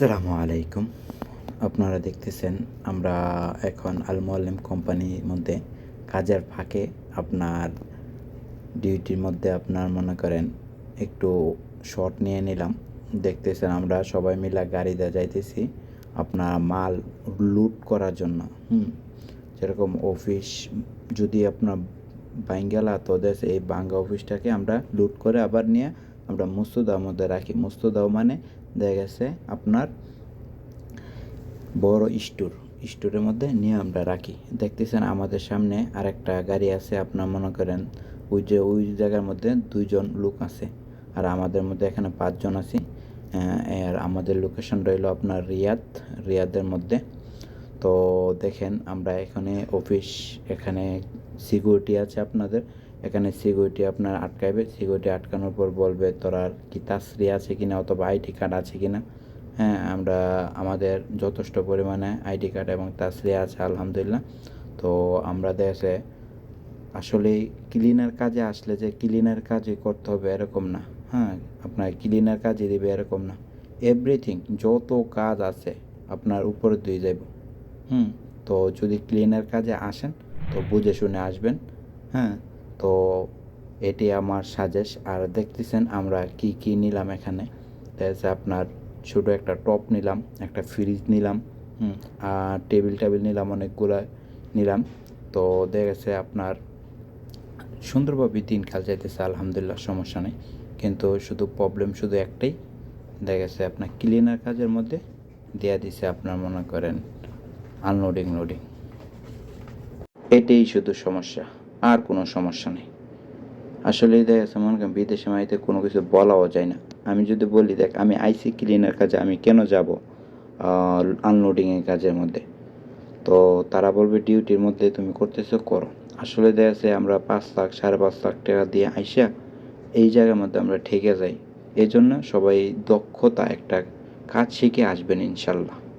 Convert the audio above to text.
আসসালামু আলাইকুম। আপনারা দেখতেছেন আমরা এখন আল মোয়াল্লিম কোম্পানির মধ্যে কাজের ফাঁকে আপনার ডিউটির মধ্যে আপনার মনে করেন একটু শর্ট নিয়ে নিলাম। দেখতেছেন আমরা সবাই মিলে গাড়িতে যাইতেছি আপনার মাল লুট করার জন্য। হুম, যেরকম অফিস যদি আপনার বাঙ্গালা তো এই বাঙ্গা অফিসটাকে আমরা লুট করে আবার নিয়ে আমরা মুস্তুদার মধ্যে রাখি। মুস্তুদাও মানে দেখা গেছে আপনার বড় স্টোর। স্টোরের মধ্যে নিয়ে আমরা রাখি। দেখতেছেন আমাদের সামনে আরেকটা গাড়ি আছে, আপনার মনে করেন ওই যে, ওই জায়গার মধ্যে দুইজন লোক আছে। আর আমাদের মধ্যে এখানে পাঁচজন আছি। আর আমাদের লোকেশন রইল আপনার রিয়াদ। রিয়াদের মধ্যে। তো দেখেন আমরা এখানে অফিস এখানে সিকিউরিটি আছে আপনাদের। এখানে সিকিউরিটি আপনার আটকাইবে। সিকিউরিটি আটকানোর পর বলবে, তোর আর কি তাসরি আছে কিনা অথবা আইডি কার্ড আছে কিনা? হ্যাঁ আমরা, আমাদের যথেষ্ট পরিমাণে আইডি কার্ড এবং তাসরি আছে, আলহামদুলিল্লাহ। তো আমরা দেখে আসলে ক্লিনার কাজে আসলে যে ক্লিনার কাজই করতে হবে এরকম না। হ্যাঁ আপনার ক্লিনার কাজই দেবে এরকম না। এভরিথিং যত কাজ আছে আপনার উপরে দিয়ে যাব হুম, তো যদি ক্লিনার কাজে আসেন, তো বুঝে শুনে আসবেন। হ্যাঁ তো এটি আমার সাজেশ আর দেখতেছেন আমরা কি কি নিলাম এখানে। দেখা আপনার ছোটো একটা টপ নিলাম, একটা ফ্রিজ নিলাম আর টেবিল টেবিল নিলাম, অনেকগুলো নিলাম। তো দেখা গেছে আপনার সুন্দরভাবে দিন কাল যাইতেছে, আলহামদুলিল্লাহ, সমস্যা নেই। কিন্তু শুধু প্রবলেম শুধু একটাই, দেখা গেছে আপনার ক্লিনার কাজের মধ্যে দেয়া দিছে আপনার, মনে করেন আনলোডিং লোডিং এটাই শুধু সমস্যা। আর কোনো সমস্যা নেই। আসলে দেখা মনে করেন বিদেশে মাইতে কোনো কিছু বলাও যায় না। আমি যদি বলি, দেখ, আমি আইসি ক্লিনার কাজে আমি কেন যাব? আনলোডিংয়ের কাজের মধ্যে। তো তারা বলবে ডিউটির মধ্যে তুমি করতেছো, করো। আসলে দেখা যাচ্ছে, আমরা পাঁচ লাখ, সাড়ে পাঁচ লাখ টাকা দিয়ে আইসা এই জায়গার মধ্যে আমরা ঠেকে যাই। এই জন্য সবাই দক্ষতা একটা কাজ শিখে আসবেন, ইনশাল্লাহ।